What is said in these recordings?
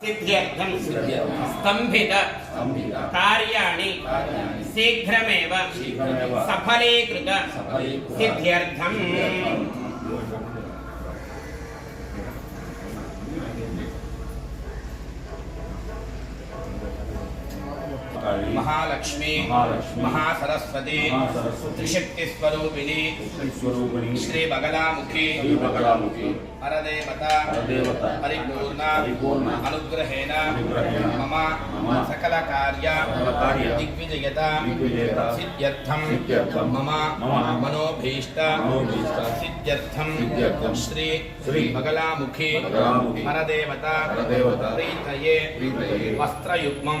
सिद्ध्यर्थं स्तम्भित कार्याणि शीघ्रमेव सफलीकृत सिद्ध्यर्थम् महालक्ष्मी महासरस्वती त्रिशक्ति स्वरूपिणी श्री बगलामुखी परदेवता अनुग्रहेण मम सकल कार्य दिग्विजयता सिद्ध्यर्थम मम मनोभीष्ट सिद्ध्यर्थम श्री श्री बगलामुखी परदेवता प्रीतये वस्त्रयुग्मं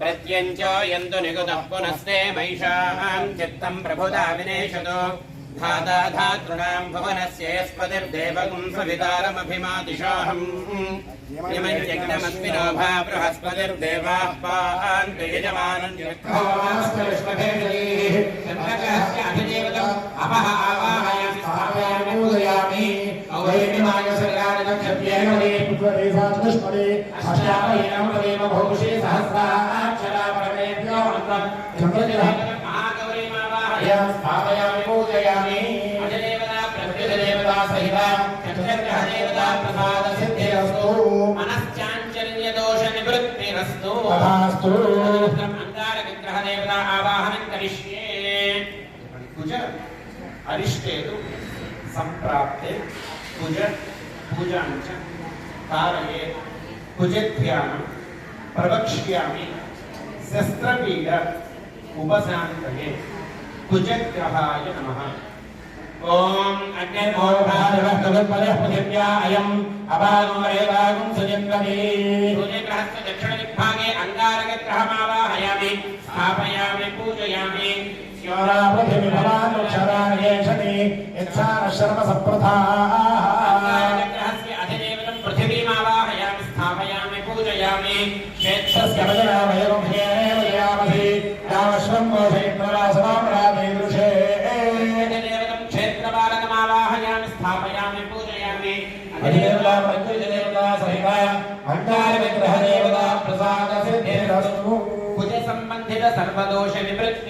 प्रत्यञ्चो यन्तु निगुतः पुनस्ते मैषाम् चित्तम् प्रभुता विनेशतु धाता धातॄणाम् भुवनस्य यस्पतिर्देवगुम् सवितारमभिमातिशाहम् यमन्त्यग्नमस्मिनोभा बृहस्पतिर्देवाः पान् यजमानन्यक्षोस्पष्पभेदैः अपः आवाहयामि स्थापयामि ष्मरे अष्टापयेनवदेव भौषे सहस्राक्षरापरमेभ्यो मन्त्रं चन्द्रग्रहं स्थापयामि पूजयामि अजदेवता प्रकृतिदेवता सहिता चन्द्रग्रहदेवता प्रसादसिद्धिरस्तु मनश्चाञ्चल्यदोषनिवृत्तिरस्तु तथास्तु अङ्गारविग्रहदेवता आवाहनं करिष्ये कुज अरिष्टेतु सम्प्राप्ते पूज पूजाञ्च। कारये कुजध्यानं प्रवक्ष्यामि शस्त्रपीड उपशान्तये कुजग्रहाय नमः। ॐ अग्निर्मोर्धादिवस्तुपृथिव्या अयम् अपानोरेवागुं सुजग्रमे सूर्यग्रहस्य दक्षिणदिग्भागे अङ्गारकग्रहमावाहयामि स्थापयामि पूजयामि। योरापृथिविभवानुक्षरान्येषति यच्छा न शर्मसप्रथाः अधिदेवतं पृथिवीमावाहयामि स्थापयामि पूजयामि क्षेत्रस्य वजयामयेव जयामसि यावश्वं कोशयित्वरासमाप्रादीदृशे अधिदेवतं क्षेत्रबालकमावाहयामि स्थापयामि पूजयामि अधिदेवता मृत्युजदेवता सहित अण्डारविग्रहदेवता प्रसादसिद्धिरस्तु कुजसम्बन्धितसर्वदोषनिवृत्ति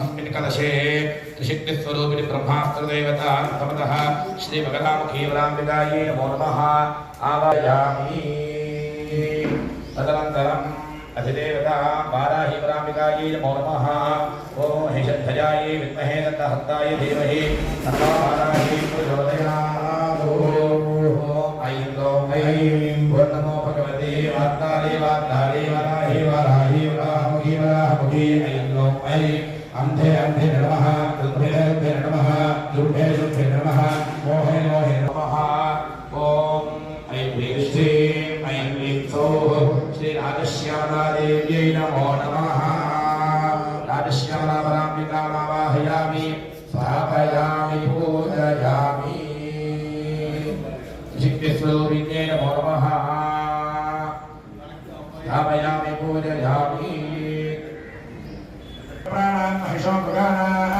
अस्मिन् त्रिशक्तिस्वरूपिणि ब्रह्मास्त्रदेवता भवतः श्रीभगतामुखीवराम्बिकायै नमो नमः आवायामि तदनन्तरम् अधिदेवता वाराहीवराम्बिकायै नमो नमः ॐ हिषध्वजायै विद्महे दत्तहस्ताय धीमहि तथा वाराही प्रचोदयामो भगवते वराहि वराहि वराहमुखी वराहमुखी అంధే అంధే నమః महिषोपुराणाः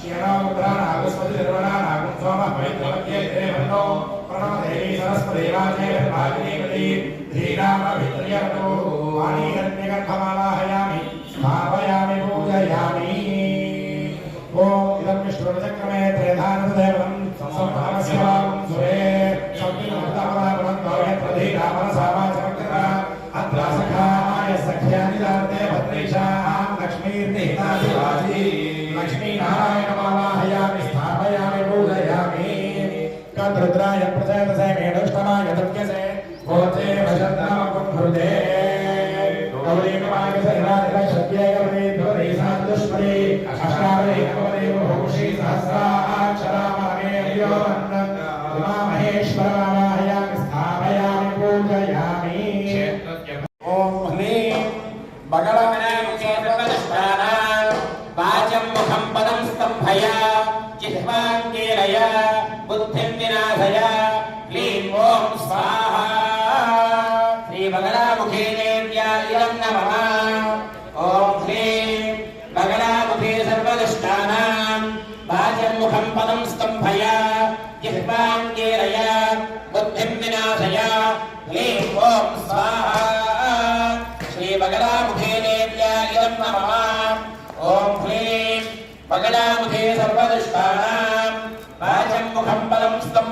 श्रीरामपुराणागस्पतिर्वणानागुं सोमः पवित्रवत्ये देवन्नो प्रणवदेवी सरस्वदेवादेवभागिनीपति श्रीरामभित्रयतो वाणीरत्नगर्भमालाहयामि स्थापयामि पूजयामि ॐ इदं विष्णुरचक्रमे त्रयधानदेवं संभावस्यागुं सुरे सङ्कृतमृतपदापदन्भवेत्रधीरामनसामाचमकृता अत्रा सखाय सख्यानि दाते भद्रेशां लक्ष्मीर्निहितादि रुद्राय प्रजातसे मेढुष्टमाय द्रव्यसे भोते भजन्नमकुं हृदे गौरीकमाय सैनादिकशक्यैकवने दुरेशान् दुष्मरे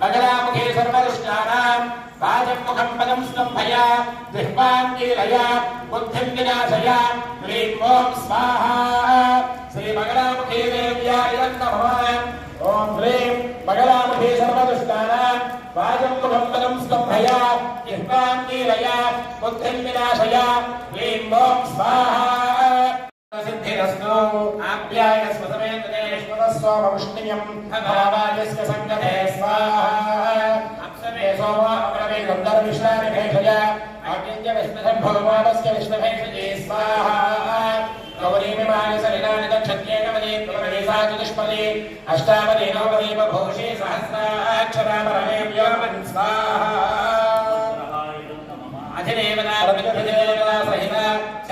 ఓం హ్రీం బగలాముఖే సర్వదుష్టానాం వాచం ముఖం పదం స్తంభయ జిహ్వాంగేరయ బుద్ధిం వినాశయ క్లీం ఓం స్వాహా శ్రీ బగలాముఖే దేవ్యాయ నమః ఓం హ్రీం మగడాముఖీ సర్వదుష్టానాం వాజం ముఖం పదం స్తంభయ జిహ్వాంగీరయ బుద్ధిం వినాశయ క్లీం ఓం స్వాహా సిద్ధిరస్తు ఆప్యాయ స్వసమేంద్రేశ్వర స్వామముష్ణియం భవాయస్య సంగతే స్వాహా అప్సమే సోమ అమరమే గంధర్విష్ణాని భేషయ ఆజ్ఞ విష్ణుధం భగవానస్య విష్ణుభేషజే స్వాహా గౌరీమిమాని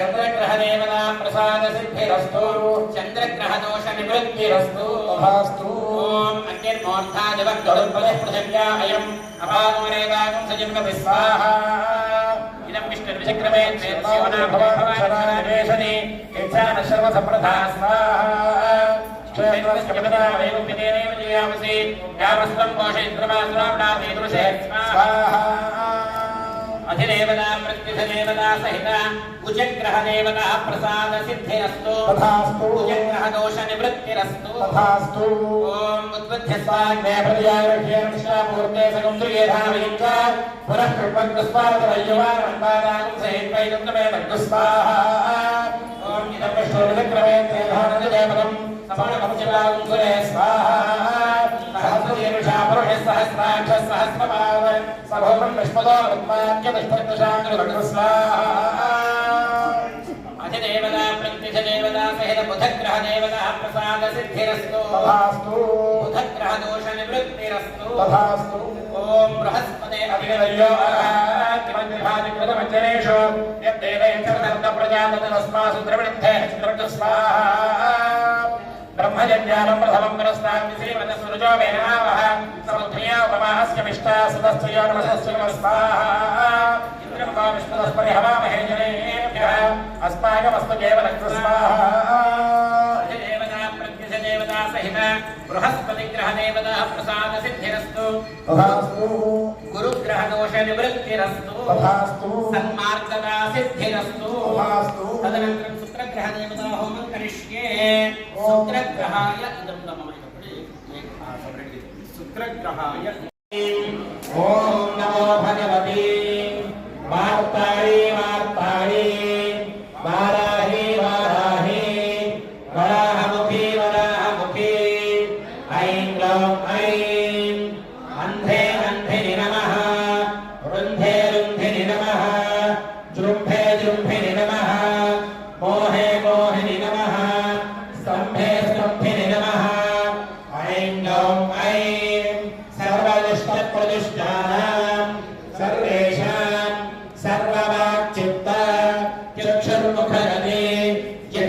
సలిలాని దక్షత్యేకమదే ప్రమదేశా చతుష్పదే అష్టావదే నవమదేవ భూషే సహస్రాక్షరామరమే వ్యోమన్ స్వాహా అధిదేవతా ప్రతిదేవతా సహిత చంద్రగ్రహ దేవతా ప్రసాద సిద్ధిరస్తు చంద్రగ్రహ దోష నివృత్తిరస్తు తథాస్తు ఓం అగ్నిర్మోర్థాదివద్గడుపదే పృథివ్యా అయం అపాదోరేదాగం సజన్మ విస్వాహ ఇదం విష్ణుర్విచక్రమే యచ్చాన స్వాహ. క్షేత్రస్య పితా వైవం పితేనేవ జయామసి యామస్వం కోషేంద్రమాసురామ్నా వేదృశే స్వాహ अधिदेवता मृत्युधदेवता सहित कुजग्रह देवता प्रसाद सिद्धिरस्तु तथास्तु। कुजग्रह दोष निवृत्तिरस्तु तथास्तु। ओम उत्पद्य स्वाग्ने पर्याय रक्षे रक्षा मूर्ते सगुंद्रिये धारयित्व पुनः कृपं दुस्वाद रय्यवान वंदादानं सहित्वै दुग्नमे भक्तुस्वाहा ओम इदं विष्णु विक्रमे तेधानंद देवतं समानमक्षलागुंसुरे स्वाहा। सहस्रदीर्षा पुरुषः सहस्राक्ष सहस्रभावन् దేవతా ప్రసాద సిద్ధిరస్తు తథాస్తు బుధగ్రహ దోష నివృత్తిరస్తు తథాస్తు. ఓం బృహస్పతే అభినయో అరాతిమంజనేషు యద్దేవేంద్రదత్త ప్రజాతస్మాసు ब्रह्मजज्ञानं प्रथमं पुरस्तान्विसे वनसुरजो मेनावः समुद्रिया उपमास्य मिष्टा सदस्त्वयो नमसस्य नमस्ताः इन्द्रं वा विष्णुदस्परि हवामहे जनेभ्यः अस्माकमस्तु केवलक्ष स्वाहा देवता सहित बृहस्पति ग्रह देवता प्रसाद सिद्धिरस्तु तथास्तु। गुरु ग्रह दोष निवृत्तिरस्तु तथास्तु। सन्मार्गदा सिद्धिरस्तु तथास्तु। तदनन्तरं शुक्र ग्रह देवता होम శుక్రగ్రహాయ ఇదం నమః శుక్రగ్రహాయ ఓం నమో భగవతి వార్తాళి వార్తాళి వారాహే వారాహే వరాహముఖే వరాహముఖే. ఐం గ్లౌం ఐం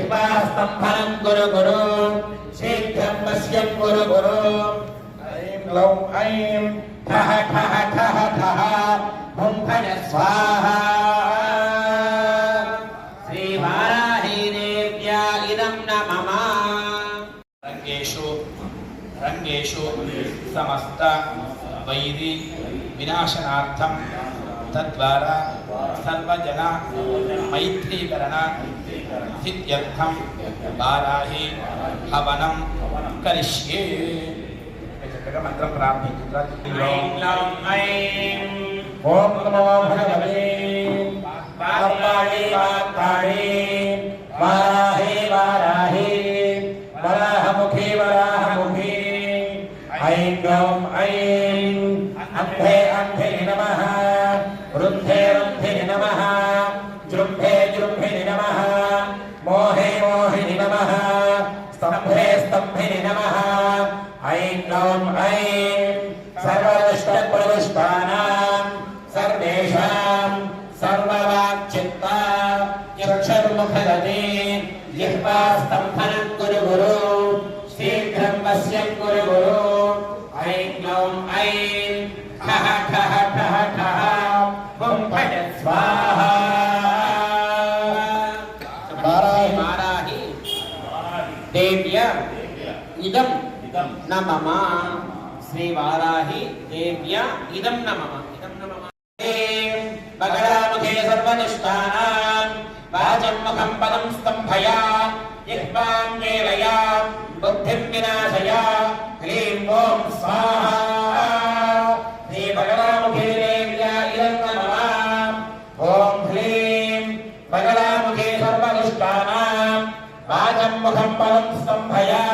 जिह्वास्तम्भनं कुरु कुरु शीघ्रं पश्यं कुरु कुरु ऐं ग्लौं ऐं ठः ठः ठः ठः हुं भज स्वाहा श्रीवाराहीदेव्या इदं न मम रङ्गेषु रङ्गेषु समस्त वैरि विनाशनार्थं तद्वारा सर्वजन मैत्रीकरण सिद्ध्यर्थं वाराहि हवनं करिष्ये చక్కగా మంత్రం ऐं ग्लौं ऐं ఓం నమో భగవతే वार्ताळे वार्ताळे वाराहे वाराहे वराहमुखे वराहमुखे ऐं गौं ऐं अन्धे अन्धे नमः रुन्धे దేవ్య ఇదం నమమ. శ్రీ వారాహి దేవ్య ఇదం నమమ. ఇదం నమమ. బగడాముఖే సర్వనిష్టానాం. వాచం ముఖం స్తంభయా. బుద్ధిం వినాశయా. హ్రీం ఓం స్వాహ. वाचं मुखं पदं स्तम्भया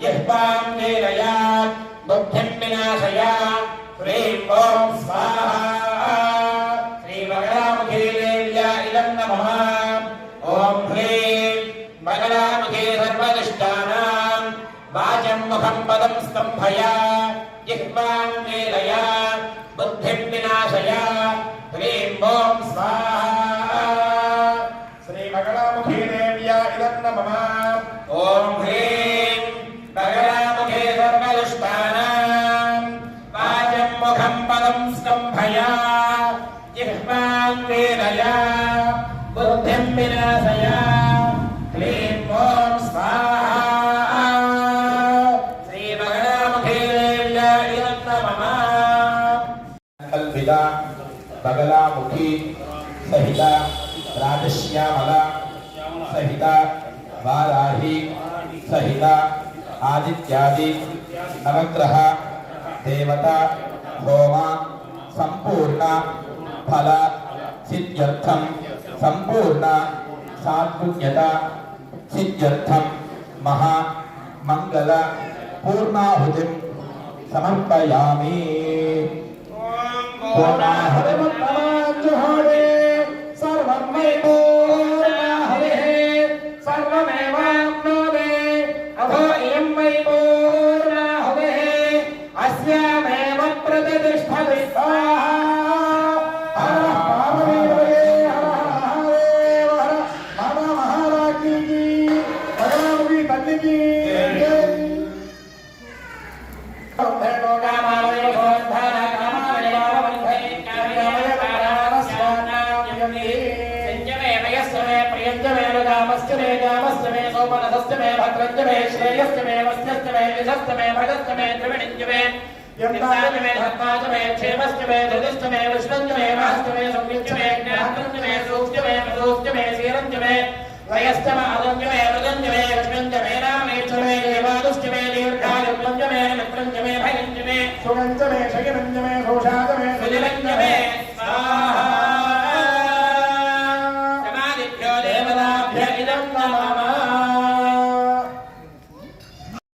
जिह्वां केलया बुद्धिं विनाशया ह्रीं ॐ स्वाहा श्रीमगलामुखे देव्या इदं नमः ॐ ह्रीं मगलामुखे सर्वनिष्ठानां वाचं मुखं पदं स्तम्भया जिह्वां केलया बुद्धिं विनाशया ह्रीं ॐ स्वाहा కల్పిత బగలాముఖి సహిత రాజశ్యామల సహిత వారాహి సహిత ఆదిత్యాది నవగ్రహ దేవత హోమ సంపూర్ణ ఫల సిద్ధ్యర్థం సంపూర్ణ సాత్పుణ్యత సిద్ధ్యర్థం మహా మంగళ పూర్ణాహుతిం సమర్పయామి పూర్ణాహుతిముత్తమాంజుహోరే विपाच मे धत्ताच मे क्षेमश्च मे धृतिश्च मे वृष्णश्च मे माश्च मे संयुज्य मे ज्ञात्रञ्च मे सूक्ष्य मे मधोश्च मे शीरञ्च मे वयश्च मे अदञ्च मे मृदञ्च मे लक्ष्मञ्च मे रामेच मे देवादुश्च मे दीर्घायुक्लञ्च मे मित्रञ्च मे भयञ्च मे सुगञ्च मे क्षयनञ्च मे घोषाच मे सुजलञ्च मे